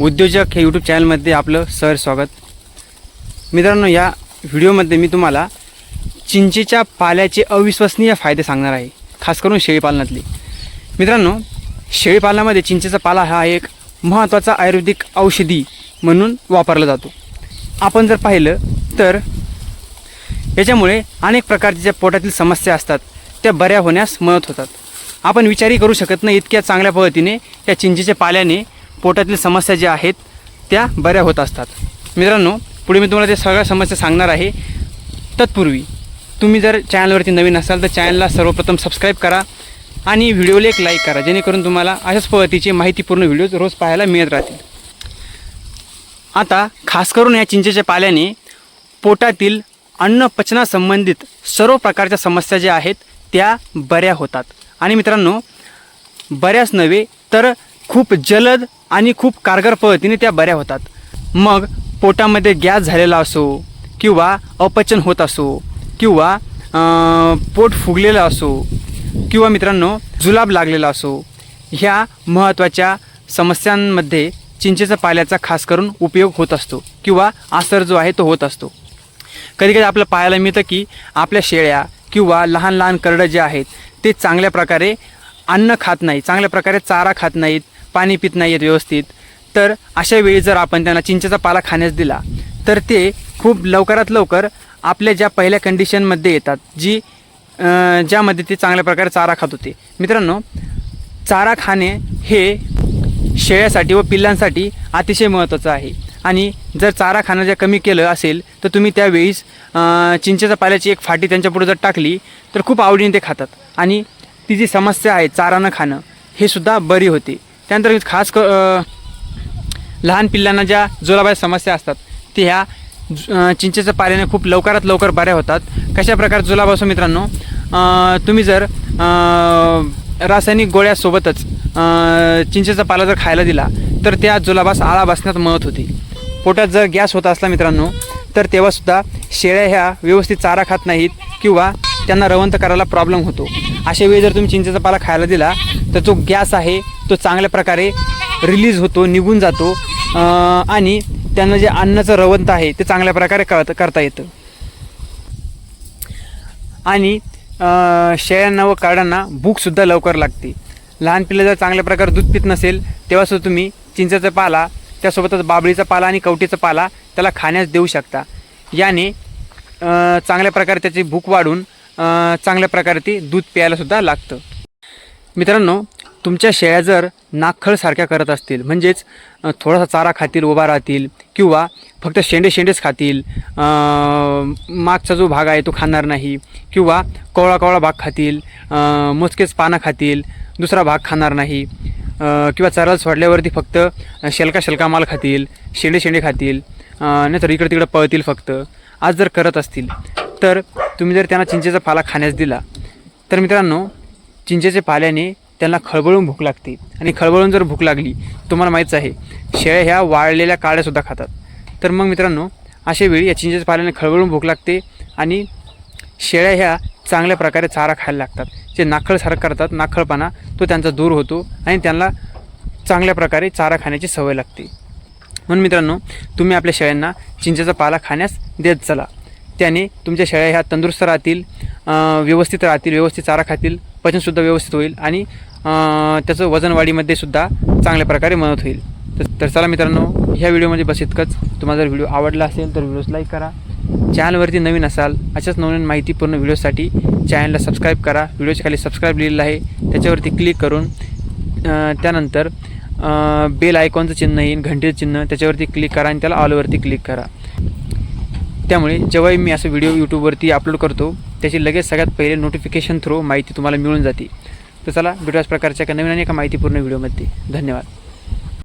उद्योजक हे यूट्यूब चॅनलमध्ये आपलं सर स्वागत. मित्रांनो या व्हिडिओमध्ये मी तुम्हाला चिंचेच्या पाल्याचे अविश्वसनीय फायदे सांगणार आहे खास करून शेळीपालनातले मित्रांनो शेळीपालनामध्ये चिंचेचा पाला हा एक महत्त्वाचा आयुर्वेदिक औषधी म्हणून वापरला जातो. आपण जर पाहिलं तर याच्यामुळे अनेक प्रकारच्या ज्या पोटातील समस्या असतात त्या बऱ्या होण्यास मदत होतात. आपण विचारही करू शकत नाही इतक्या चांगल्या पद्धतीने या चिंचेच्या पाल्याने पोटातील समस्या ज्या आहेत त्या बऱ्या होत असतात. मित्रांनो पुढे मी तुम्हाला ते सगळ्या समस्या सांगणार आहे. तत्पूर्वी तुम्ही जर चॅनलवरती नवीन असाल तर चॅनलला सर्वप्रथम सबस्क्राईब करा आणि व्हिडिओला एक लाईक करा जेणेकरून तुम्हाला अशाच पद्धतीचे माहितीपूर्ण व्हिडिओज रोज पाहायला मिळत राहतील. आता खास करून या चिंचेच्या पाल्याने पोटातील अन्न पचनासंबंधित सर्व प्रकारच्या समस्या ज्या आहेत त्या बऱ्या होतात. आणि मित्रांनो बऱ्याच नव्हे तर खूप जलद आणि खूप कारगर पद्धतीने त्या बऱ्या होतात. मग पोटामध्ये गॅस झालेला असो किंवा अपचन होत असो किंवा पोट फुगलेलं असो किंवा मित्रांनो जुलाब लागलेला असो ह्या महत्त्वाच्या समस्यांमध्ये चिंचेचा पाल्याचा खास करून उपयोग होत असतो किंवा आसर जो आहे तो होत असतो. कधी कधी आपलं पाहायला मिळतं की आपल्या शेळ्या किंवा लहान लहान करडं जे आहेत ते चांगल्या प्रकारे अन्न खात नाही चांगल्या प्रकारे चारा खात नाहीत पाणी पित नाही आहेत व्यवस्थित. तर अशा वेळी जर आपण त्यांना चिंचेचा पाला खाण्यास दिला तर ते खूप लवकरात लवकर आपल्या ज्या पहिल्या कंडिशनमध्ये येतात जी ज्यामध्ये ते चांगल्या प्रकारे चारा खात होते. मित्रांनो चारा खाणे हे शेळ्यासाठी व पिल्लांसाठी अतिशय महत्त्वाचं आहे. आणि जर चारा खाणं जर कमी केलं असेल तर तुम्ही त्यावेळीस चिंचेच्या पाल्याची एक फाटी त्यांच्यापुढे जर टाकली तर खूप आवडीने ते खातात. आणि ती जी समस्या आहे चारा न खाणं हे सुद्धा बरी होते. त्यानंतर खास क लहान पिल्लांना ज्या जुलाबाच्या समस्या असतात ते ह्या चिंचेच्या पाल्याने खूप लवकरात लवकर बऱ्या होतात. कशा प्रकारे जुलाब असो मित्रांनो तुम्ही जर रासायनिक गोळ्यासोबतच चिंचेचा पाला जर खायला दिला तर त्या जुलाबास आळा बसण्यात मदत होती. पोटात जर गॅस होत असला मित्रांनो तर तेव्हासुद्धा शेळ्या ह्या व्यवस्थित चारा खात नाहीत किंवा त्यांना रवंत करायला प्रॉब्लेम होतो. अशा वेळी जर तुम्ही चिंचेचा पाला खायला दिला तर जो गॅस आहे तो चांगल्या प्रकारे रिलीज होतो निघून जातो. आणि त्यांना जे अन्नाचं रवंत आहे ते चांगल्या प्रकारे कळत करता येतं. आणि शेळ्यांना व काडांना भूकसुद्धा लवकर लागते. लहान पिल्लं जर चांगल्या प्रकारे दूध पित नसेल तेव्हासुद्धा तुम्ही चिंचेचा पाला त्यासोबतच बाबळीचा पाला आणि कवटीचा पाला त्याला खाण्यास देऊ शकता. याने चांगल्या प्रकारे त्याची भूक वाढून चांगल्या प्रकारे ते दूध प्यायलासुद्धा लागतं. मित्रांनो तुमच्या शेळ्या जर नागखळसारख्या करत असतील म्हणजेच थोडासा चारा खातील उभा राहतील किंवा फक्त शेंडे शेंडेच खातील मागचा जो भाग आहे तो खाणार नाही किंवा कोवळा कोवळा भाग खातील मोजकेच पानं खातील दुसरा भाग खाणार नाही किंवा चरल सोडल्यावरती फक्त शेलका शेलका माल खातील शेंडे शेंडे खातील नाहीतर इकडं तिकडं पळतील फक्त. आज जर करत असतील तर तुम्ही जर त्यांना चिंचेचा पाला खाण्यास दिला तर मित्रांनो चिंचेच्या पाल्याने त्यांना खळबळून भूक लागते. आणि खळबळून जर भूक लागली तुम्हाला माहीतच आहे शेळ्या ह्या वाळलेल्या काळ्यासुद्धा खातात. तर मग मित्रांनो अशा वेळी या चिंचेच्या पाल्याने खळबळून भूक लागते आणि शेळ्या ह्या चांगल्या प्रकारे चारा खायला लागतात. जे नाखळसारखं करतात नाखळपणा तो त्यांचा दूर होतो आणि त्यांना चांगल्या प्रकारे चारा खाण्याची सवय लागते. म्हणून मित्रांनो तुम्ही आपल्या शेळ्यांना चिंचेचा पाला खाण्यास देत चला. त्याने तुमच्या शेळ्या ह्या तंदुरुस्त राहतील व्यवस्थित राहतील व्यवस्थित चारा खातील पचनसुद्धा व्यवस्थित होईल आणि त्याचं वजन वाढीमध्ये सुद्धा चांगल्या प्रकारे मदत होईल. तर- तर चला मित्रांनो ह्या व्हिडिओमध्ये बस इतकंच. तुम्हाला जर व्हिडिओ आवडला असेल तर व्हिडिओज लाईक करा. चॅनलवरती नवीन असाल अशाच नवीन माहितीपूर्ण व्हिडिओसाठी चॅनलला सबस्क्राईब करा. व्हिडिओच्या खाली सबस्क्राईब लिहिलेलं आहे. त्याच्यावरती क्लिक करून त्यानंतर बेल आयकॉनचं चिन्ह येईल घंटेचं चिन्ह. त्याच्यावरती क्लिक करा आणि त्याला ऑलवरती क्लिक करा. त्यामुळे जेव्हाही मी असं व्हिडिओ यूट्यूबवरती अपलोड करतो त्याची लगेच सगळ्यात पहिले नोटिफिकेशन थ्रू माहिती तुम्हाला मिळून जाते. तर चला भेटू प्रकारच्या एका नवीन आणि एका माहितीपूर्ण व्हिडिओमध्ये. धन्यवाद.